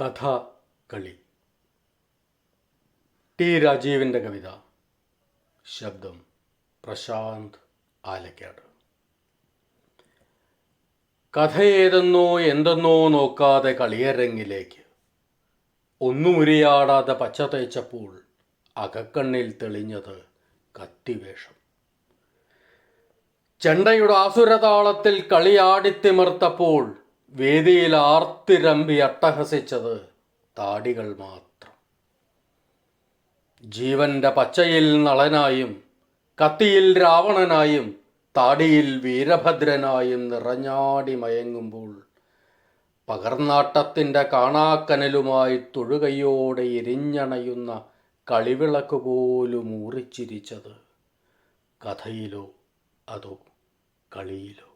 കഥ കളി ടി. രാജീവിന്റെ കവിത. ശബ്ദം പ്രശാന്ത് ആലക്കാട്. കഥയേതെന്നോ എന്തെന്നോ നോക്കാതെ കളിയരങ്ങിലേക്ക്. ഒന്നുമുരിയാടാതെ പച്ച തേച്ചപ്പോൾ അകക്കണ്ണിൽ തെളിഞ്ഞത് കത്തിവേഷം. ചെണ്ടയുടെ ആസുരതാളത്തിൽ കളിയാടിത്തിമിർത്തപ്പോൾ വേദിയിൽ ആർത്തിരമ്പി അട്ടഹസിച്ചത് താടികൾ മാത്രം. ജീവന്റെ പച്ചയിൽ നളനായും കത്തിയിൽ രാവണനായും താടിയിൽ വീരഭദ്രനായും നിറഞ്ഞാടി മയങ്ങുമ്പോൾ പകർന്നാട്ടത്തിന്റെ കാണാക്കനലുമായി തൊഴുകയോടെ എരിഞ്ഞണയുന്ന കളിവിളക്ക് പോലും ഊറിച്ചിരിച്ചത് കഥയിലോ അതോ കളിയിലോ?